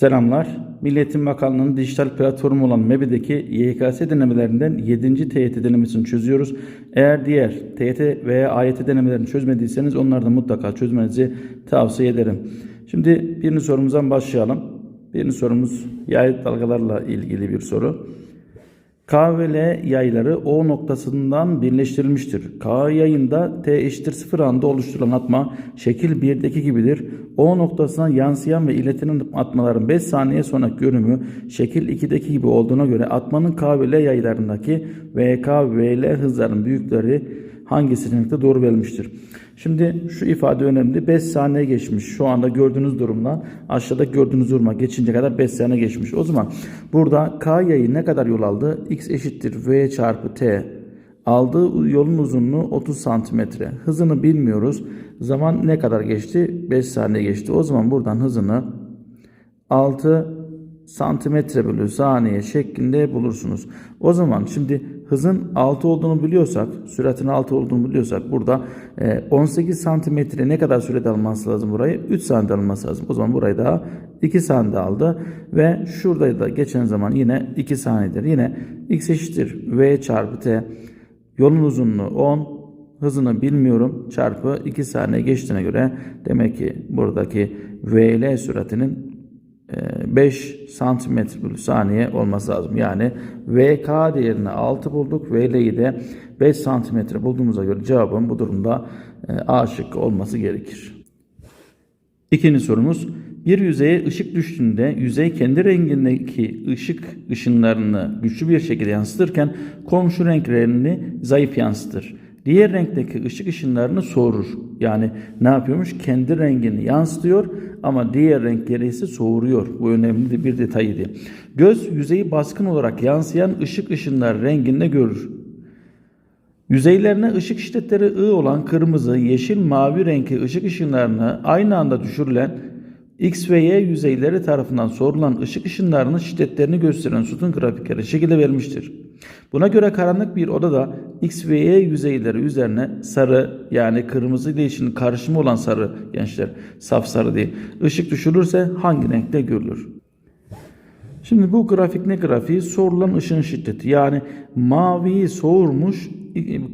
Selamlar. Milliyetin Bakanlığı'nın dijital platformu olan MEB'deki YKS denemelerinden 7. TYT denemesini çözüyoruz. Eğer diğer TYT veya AYT denemelerini çözmediyseniz onları da mutlaka çözmenizi tavsiye ederim. Şimdi birinci sorumuzdan başlayalım. Birinci sorumuz yay dalgalarla ilgili bir soru. K ve L yayları O noktasından birleştirilmiştir. K yayında T eşittir 0 anda oluşturulan atma şekil 1'deki gibidir. O noktasına yansıyan ve iletilen atmaların 5 saniye sonra görünümü şekil 2'deki gibi olduğuna göre atmanın K ve L yaylarındaki VK ve L hızların büyükleri hangi seçenekte doğru verilmiştir? Şimdi şu ifade önemli. 5 saniye geçmiş. Şu anda gördüğünüz durumla aşağıda gördüğünüz duruma geçince kadar 5 saniye geçmiş. O zaman burada K yayı ne kadar yol aldı? X eşittir V çarpı T. Aldığı yolun uzunluğu 30 santimetre. Hızını bilmiyoruz. Zaman ne kadar geçti? 5 saniye geçti. O zaman buradan hızını 6 santimetre bölü saniye şeklinde bulursunuz. O zaman şimdi hızın 6 olduğunu biliyorsak, süratin 6 olduğunu biliyorsak burada e, 18 santimetre ne kadar sürede alması lazım burayı? 3 saniye alması lazım. O zaman burayı daha 2 saniye aldı ve şurada da geçen zaman yine 2 saniyedir. Yine x eşittir v çarpı t yolun uzunluğu 10 hızını bilmiyorum çarpı 2 saniye geçtiğine göre demek ki buradaki VL süratinin 5 santimetre bölü saniye olması lazım. Yani VK değerini 6 bulduk. VL'yi de 5 santimetre bulduğumuza göre cevabın bu durumda e, A şıkkı olması gerekir. İkinci sorumuz. Bir yüzeye ışık düştüğünde yüzey kendi rengindeki ışık ışınlarını güçlü bir şekilde yansıtırken komşu renklerini zayıf yansıtır. Diğer renkteki ışık ışınlarını soğurur. Yani ne yapıyormuş? Kendi rengini yansıtıyor ama diğer renkleri ise soğuruyor. Bu önemli bir detaydı. Göz yüzeyi baskın olarak yansıyan ışık ışınları renginde görür. Yüzeylerine ışık şiddetleri I olan kırmızı, yeşil, mavi renkli ışık ışınlarını aynı anda düşürülen X ve Y yüzeyleri tarafından sorulan ışık ışınlarının şiddetlerini gösteren sütun grafikleri şekilde verilmiştir. Buna göre karanlık bir odada X ve Y yüzeyleri üzerine sarı yani kırmızı ile karışımı olan sarı gençler saf sarı değil. Işık düşürülürse hangi renkte görülür? Şimdi bu grafik ne grafiği? Sorulan ışın şiddeti. Yani maviyi soğurmuş,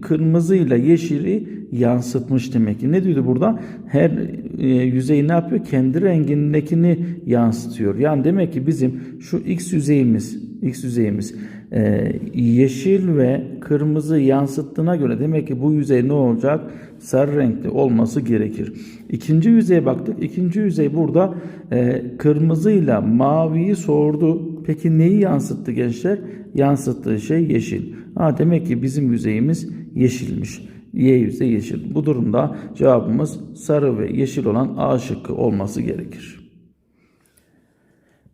kırmızı ile yeşili yansıtmış demek ki. Ne diyordu burada? Her e, yüzey ne yapıyor? Kendi rengindekini yansıtıyor. Yani demek ki bizim şu x yüzeyimiz, x yüzeyimiz e, yeşil ve kırmızı yansıttığına göre demek ki bu yüzey ne olacak? Sarı renkli olması gerekir. İkinci yüzeye baktık. İkinci yüzey burada e, kırmızıyla maviyi sordu. Peki neyi yansıttı gençler? Yansıttığı şey yeşil. Ha, demek ki bizim yüzeyimiz yeşilmiş. Y yüzey yeşil. Bu durumda cevabımız sarı ve yeşil olan A şıkkı olması gerekir.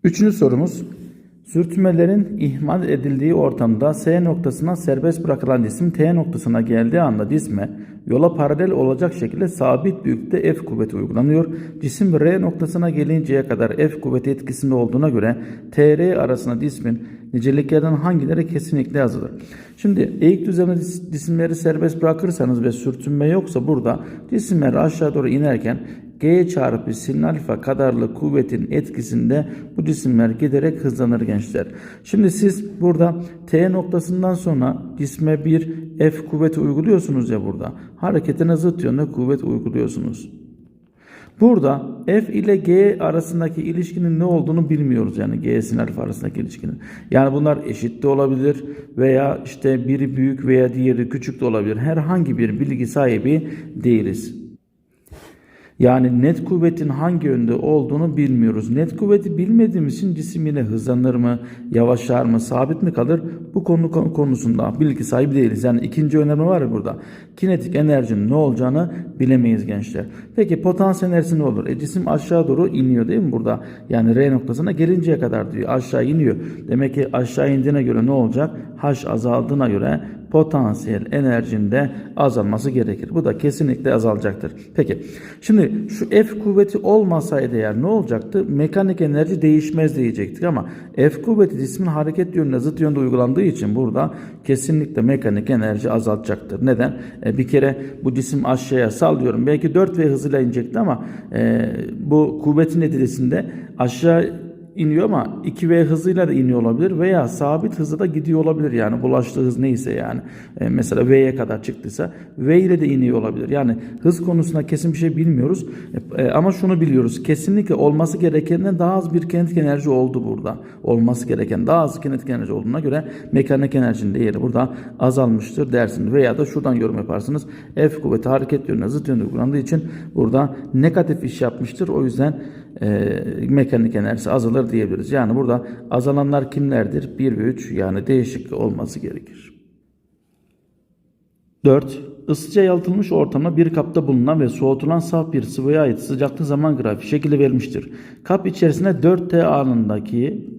Üçüncü sorumuz. Sürtünmelerin ihmal edildiği ortamda S noktasına serbest bırakılan cisim T noktasına geldiği anda cisme yola paralel olacak şekilde sabit büyüklükte F kuvveti uygulanıyor. Cisim R noktasına gelinceye kadar F kuvveti etkisinde olduğuna göre TR arasında cismin niceliklerden hangileri kesinlikle yazılır? Şimdi eğik düzenli cisimleri serbest bırakırsanız ve sürtünme yoksa burada cisimler aşağı doğru inerken G çarpı sin alfa kadarlı kuvvetin etkisinde bu cisimler giderek hızlanır gençler. Şimdi siz burada T noktasından sonra cisme bir F kuvveti uyguluyorsunuz ya burada. Hareketine zıt yönde kuvvet uyguluyorsunuz. Burada F ile G arasındaki ilişkinin ne olduğunu bilmiyoruz yani G sin alfa arasındaki ilişkinin. Yani bunlar eşit de olabilir veya işte biri büyük veya diğeri küçük de olabilir. Herhangi bir bilgi sahibi değiliz. Yani net kuvvetin hangi yönde olduğunu bilmiyoruz. Net kuvveti bilmediğimiz için cisim yine hızlanır mı, yavaşlar mı, sabit mi kalır? Bu konu konusunda bilgi sahibi değiliz. Yani ikinci önemli var ya burada. Kinetik enerjinin ne olacağını bilemeyiz gençler. Peki potansiyel enerjisi ne olur? E cisim aşağı doğru iniyor değil mi burada? Yani R noktasına gelinceye kadar diyor. Aşağı iniyor. Demek ki aşağı indiğine göre ne olacak? H azaldığına göre potansiyel enerjinde azalması gerekir. Bu da kesinlikle azalacaktır. Peki şimdi şu F kuvveti olmasaydı eğer ne olacaktı? Mekanik enerji değişmez diyecektik ama F kuvveti cismin hareket yönüne zıt yönde uygulandığı için burada kesinlikle mekanik enerji azaltacaktır. Neden? E, bir kere bu cisim aşağıya sallıyorum. Belki 4V hızıyla inecekti ama e, bu kuvvetin neticesinde aşağı iniyor ama 2V hızıyla da iniyor olabilir veya sabit hızla da gidiyor olabilir. Yani bulaştığı hız neyse yani. E, mesela V'ye kadar çıktıysa V ile de iniyor olabilir. Yani hız konusunda kesin bir şey bilmiyoruz. E, ama şunu biliyoruz. Kesinlikle olması gerekenden daha az bir kinetik enerji oldu burada. Olması gereken daha az kinetik enerji olduğuna göre mekanik enerjinin değeri burada azalmıştır dersiniz. Veya da şuradan yorum yaparsınız. F kuvveti hareket yönüne zıt yönde uygulandığı için burada negatif iş yapmıştır. O yüzden e, mekanik enerjisi azalır diyebiliriz. Yani burada azalanlar kimlerdir? 1 ve 3 yani değişik olması gerekir. 4. Isıca yalıtılmış ortamda bir kapta bulunan ve soğutulan saf bir sıvıya ait sıcaklık zaman grafiği şekilde verilmiştir. Kap içerisinde 4T anındaki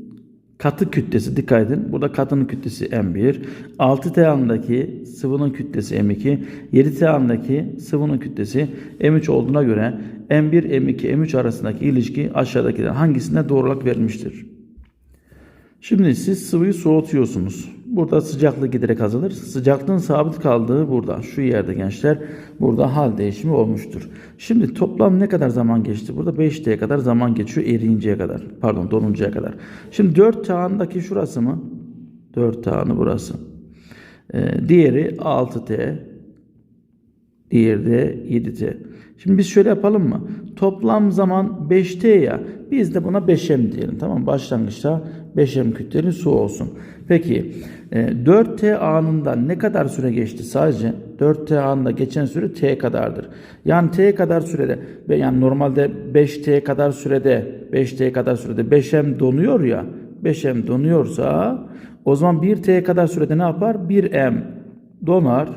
katı kütlesi dikkat edin. Burada katının kütlesi M1. 6T anındaki sıvının kütlesi M2. 7T anındaki sıvının kütlesi M3 olduğuna göre M1, M2, M3 arasındaki ilişki aşağıdakilerden hangisine doğru olarak verilmiştir? Şimdi siz sıvıyı soğutuyorsunuz. Burada sıcaklık giderek azalır. Sıcaklığın sabit kaldığı burada. Şu yerde gençler. Burada hal değişimi olmuştur. Şimdi toplam ne kadar zaman geçti? Burada 5T'ye kadar zaman geçiyor eriyinceye kadar. Pardon donuncaya kadar. Şimdi 4 tağındaki şurası mı? 4 tağını burası. Ee, diğeri 6T. Diğeri de 7T. Şimdi biz şöyle yapalım mı? Toplam zaman 5T ya. Biz de buna 5M diyelim. Tamam Başlangıçta 5M kütleli su olsun. Peki e, 4T anında ne kadar süre geçti? Sadece 4T anında geçen süre T kadardır. Yani T kadar sürede yani normalde 5T kadar sürede 5T kadar sürede 5M donuyor ya 5M donuyorsa o zaman 1T kadar sürede ne yapar? 1M donar.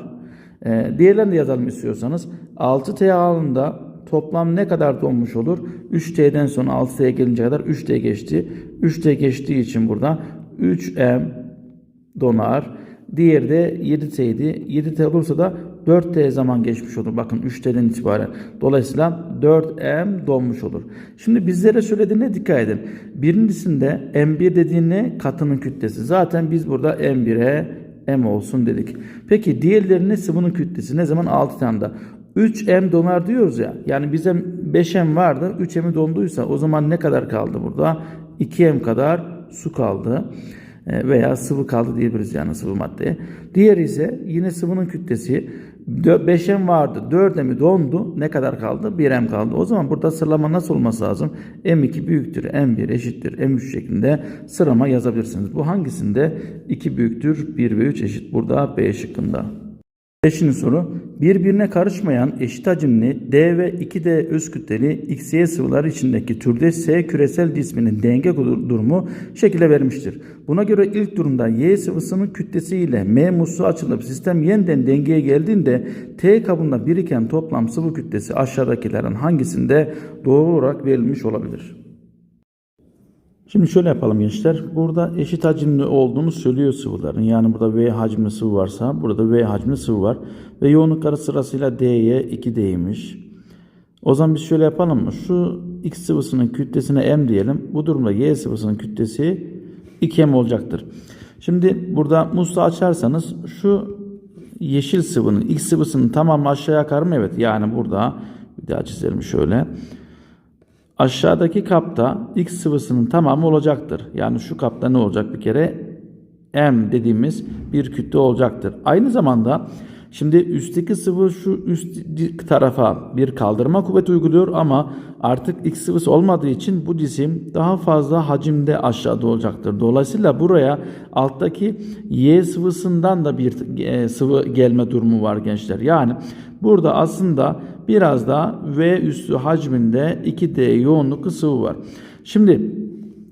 E, diğerlerini de yazalım istiyorsanız. 6T anında toplam ne kadar donmuş olur? 3T'den sonra 6T'ye gelince kadar 3T geçti. 3T geçtiği için burada 3M donar. Diğeri de 7T'ydi. 7T olursa da 4T zaman geçmiş olur. Bakın 3T'den itibaren. Dolayısıyla 4M donmuş olur. Şimdi bizlere söylediğine dikkat edin. Birincisinde M1 dediğin ne? Katının kütlesi. Zaten biz burada M1'e M olsun dedik. Peki diğerlerine sıvının kütlesi ne zaman? 6 tane de. 3M donar diyoruz ya. Yani bize 5M vardı. 3M'i donduysa o zaman ne kadar kaldı burada? 2M kadar su kaldı. E, Veya sıvı kaldı diyebiliriz yani sıvı maddeye. Diğeri ise yine sıvının kütlesi 5M vardı. 4M'i dondu. Ne kadar kaldı? 1M kaldı. O zaman burada sıralama nasıl olması lazım? M2 büyüktür. M1 eşittir. M3 şeklinde sıralama yazabilirsiniz. Bu hangisinde 2 büyüktür? 1 ve 3 eşit. Burada B şıkkında. Beşinci soru. Birbirine karışmayan eşit hacimli D ve 2D öz kütleli XY sıvılar içindeki türde S küresel cisminin denge durumu şekilde vermiştir. Buna göre ilk durumda Y sıvısının kütlesi ile M musluğu açılıp sistem yeniden dengeye geldiğinde T kabında biriken toplam sıvı kütlesi aşağıdakilerin hangisinde doğru olarak verilmiş olabilir? Şimdi şöyle yapalım gençler. Burada eşit hacimli olduğunu söylüyor sıvıların. Yani burada V hacimli sıvı varsa burada V hacimli sıvı var. Ve yoğunlukları sırasıyla D'ye 2D'ymiş. O zaman biz şöyle yapalım mı? Şu X sıvısının kütlesine M diyelim. Bu durumda Y sıvısının kütlesi 2M olacaktır. Şimdi burada musluğu açarsanız şu yeşil sıvının X sıvısının tamamı aşağıya akar mı? Evet. Yani burada bir daha çizelim şöyle. Aşağıdaki kapta X sıvısının tamamı olacaktır. Yani şu kapta ne olacak bir kere? M dediğimiz bir kütle olacaktır. Aynı zamanda şimdi üstteki sıvı şu üst tarafa bir kaldırma kuvveti uyguluyor ama artık X sıvısı olmadığı için bu cisim daha fazla hacimde aşağıda olacaktır. Dolayısıyla buraya alttaki Y sıvısından da bir e, sıvı gelme durumu var gençler. Yani burada aslında biraz da V üstü hacminde 2D yoğunluklu sıvı var. Şimdi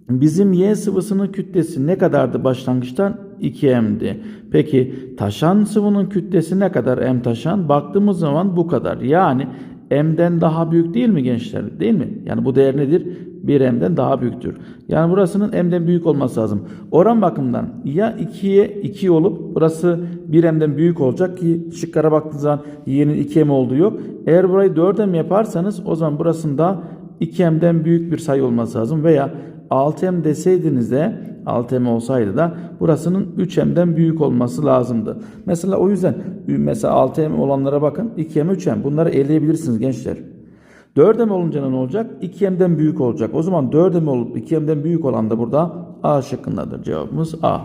bizim Y sıvısının kütlesi ne kadardı başlangıçtan? 2M'di. Peki taşan sıvının kütlesi ne kadar M taşan? Baktığımız zaman bu kadar. Yani M'den daha büyük değil mi gençler? Değil mi? Yani bu değer nedir? 1M'den daha büyüktür. Yani burasının M'den büyük olması lazım. Oran bakımından ya 2'ye 2 olup burası 1M'den büyük olacak ki şıklara baktığınız zaman y'nin 2M olduğu yok. Eğer burayı 4M yaparsanız o zaman burasında 2M'den büyük bir sayı olması lazım. Veya 6M deseydiniz de 6M olsaydı da burasının 3M'den büyük olması lazımdı. Mesela o yüzden mesela 6M olanlara bakın 2M 3M bunları eleyebilirsiniz gençler. 4M olunca ne olacak? 2M'den büyük olacak. O zaman 4M olup 2M'den büyük olan da burada A şıkkındadır. Cevabımız A.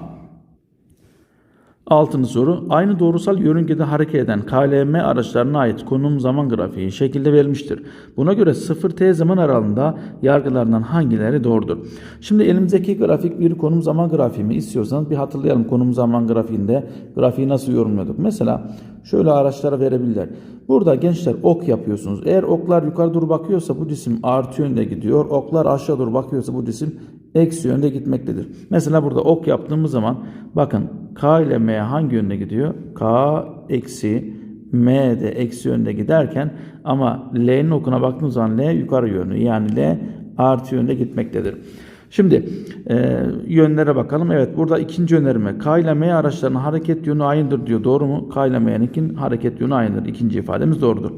Altıncı soru. Aynı doğrusal yörüngede hareket eden KLM araçlarına ait konum zaman grafiği şekilde verilmiştir. Buna göre 0T zaman aralığında yargılarından hangileri doğrudur? Şimdi elimizdeki grafik bir konum zaman grafiği mi istiyorsanız bir hatırlayalım konum zaman grafiğinde grafiği nasıl yorumluyorduk. Mesela şöyle araçlara verebilirler. Burada gençler ok yapıyorsunuz. Eğer oklar yukarı doğru bakıyorsa bu cisim artı yönde gidiyor. Oklar aşağı doğru bakıyorsa bu cisim eksi yönde gitmektedir. Mesela burada ok yaptığımız zaman bakın K ile M hangi yönde gidiyor? K eksi M de eksi yönde giderken ama L'nin okuna baktığımız zaman L yukarı yönlü. Yani L artı yönde gitmektedir. Şimdi e, yönlere bakalım. Evet burada ikinci önerime K ile M araçlarının hareket yönü aynıdır diyor. Doğru mu? K ile M'nin hareket yönü aynıdır. İkinci ifademiz doğrudur.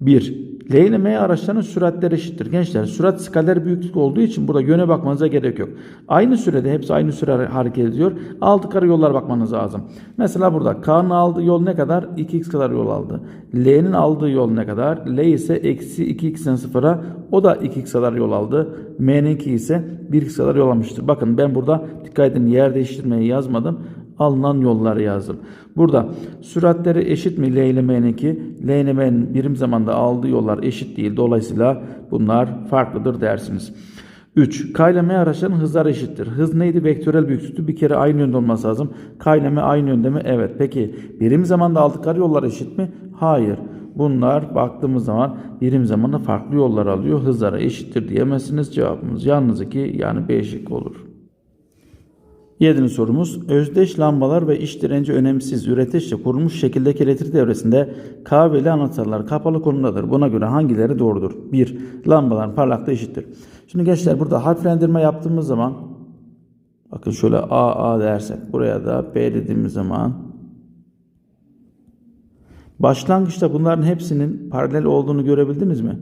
1. L ile M araçlarının süratleri eşittir. Gençler sürat skaler büyüklük olduğu için burada yöne bakmanıza gerek yok. Aynı sürede hepsi aynı süre hareket ediyor. Altı kare yollar bakmanız lazım. Mesela burada K'nın aldığı yol ne kadar? 2x kadar yol aldı. L'nin aldığı yol ne kadar? L ise eksi 2x'den sıfıra o da 2x kadar yol aldı. M'ninki ise 1x kadar yol almıştır. Bakın ben burada dikkat edin yer değiştirmeyi yazmadım alınan yolları yazdım. Burada süratleri eşit mi L ile M'ninki? L ile M'nin birim zamanda aldığı yollar eşit değil. Dolayısıyla bunlar farklıdır dersiniz. 3. K ile M araçlarının hızları eşittir. Hız neydi? Vektörel büyüklüktü. Bir kere aynı yönde olması lazım. K aynı yönde mi? Evet. Peki birim zamanda aldıkları yollar eşit mi? Hayır. Bunlar baktığımız zaman birim zamanda farklı yollar alıyor. Hızları eşittir diyemezsiniz. Cevabımız yalnız 2 yani B şıkkı olur. Yedinci sorumuz. Özdeş lambalar ve iş direnci önemsiz üreteçle kurulmuş şekildeki elektrik devresinde K ve L anahtarlar kapalı konumdadır. Buna göre hangileri doğrudur? 1. Lambaların parlaklığı eşittir. Şimdi gençler burada harflendirme yaptığımız zaman bakın şöyle A A dersek buraya da B dediğimiz zaman başlangıçta bunların hepsinin paralel olduğunu görebildiniz mi?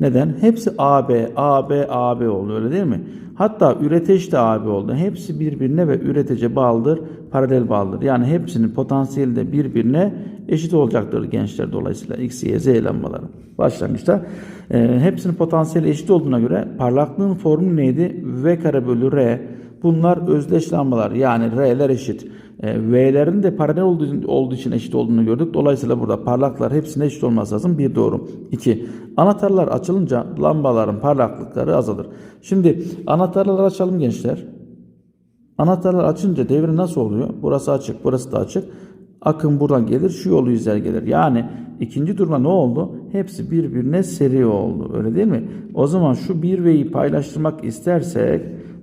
Neden? Hepsi AB, AB, AB oldu öyle değil mi? Hatta üreteç de AB oldu. Hepsi birbirine ve üretece bağlıdır, paralel bağlıdır. Yani hepsinin potansiyeli de birbirine eşit olacaktır gençler dolayısıyla X, Y, Z lambaları. Başlangıçta e, hepsinin potansiyeli eşit olduğuna göre parlaklığın formülü neydi? V kare bölü R. Bunlar özdeş lambalar yani R'ler eşit. E, V'lerin de paralel olduğu, olduğu için eşit olduğunu gördük. Dolayısıyla burada parlaklar hepsine eşit olması lazım. Bir doğru. İki. Anahtarlar açılınca lambaların parlaklıkları azalır. Şimdi anahtarları açalım gençler. Anahtarlar açınca devre nasıl oluyor? Burası açık, burası da açık. Akım buradan gelir, şu yolu yüzer gelir. Yani ikinci duruma ne oldu? Hepsi birbirine seri oldu. Öyle değil mi? O zaman şu 1V'yi paylaştırmak istersek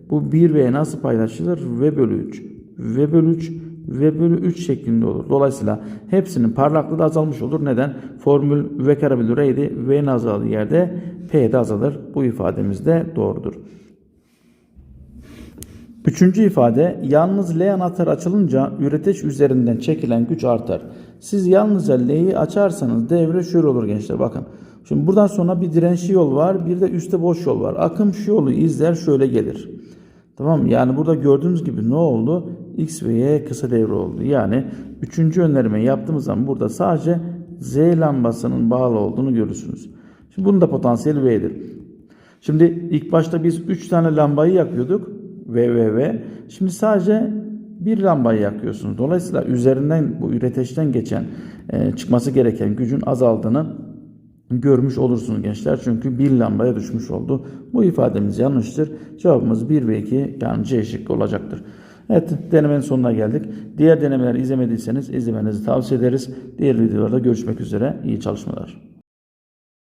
bu 1V nasıl paylaşılır? V bölü 3. V bölü 3 V bölü 3 şeklinde olur. Dolayısıyla hepsinin parlaklığı da azalmış olur. Neden? Formül V kare bölü R'ydi. V'nin azaldığı yerde P de azalır. Bu ifademiz de doğrudur. Üçüncü ifade yalnız L anahtarı açılınca üreteç üzerinden çekilen güç artar. Siz yalnızca L'yi açarsanız devre şöyle olur gençler bakın. Şimdi buradan sonra bir dirençli yol var bir de üstte boş yol var. Akım şu yolu izler şöyle gelir. Tamam? Yani burada gördüğünüz gibi ne oldu? X ve Y kısa devre oldu. Yani üçüncü önermeyi yaptığımız zaman burada sadece Z lambasının bağlı olduğunu görürsünüz. Şimdi bunun da potansiyeli V'dir. Şimdi ilk başta biz 3 tane lambayı yakıyorduk. V, V, V. Şimdi sadece bir lambayı yakıyorsunuz. Dolayısıyla üzerinden bu üreteçten geçen e, çıkması gereken gücün azaldığını görmüş olursunuz gençler. Çünkü bir lambaya düşmüş oldu. Bu ifademiz yanlıştır. Cevabımız 1 ve 2 yani C şıkkı olacaktır. Evet denemenin sonuna geldik. Diğer denemeleri izlemediyseniz izlemenizi tavsiye ederiz. Diğer videolarda görüşmek üzere. İyi çalışmalar.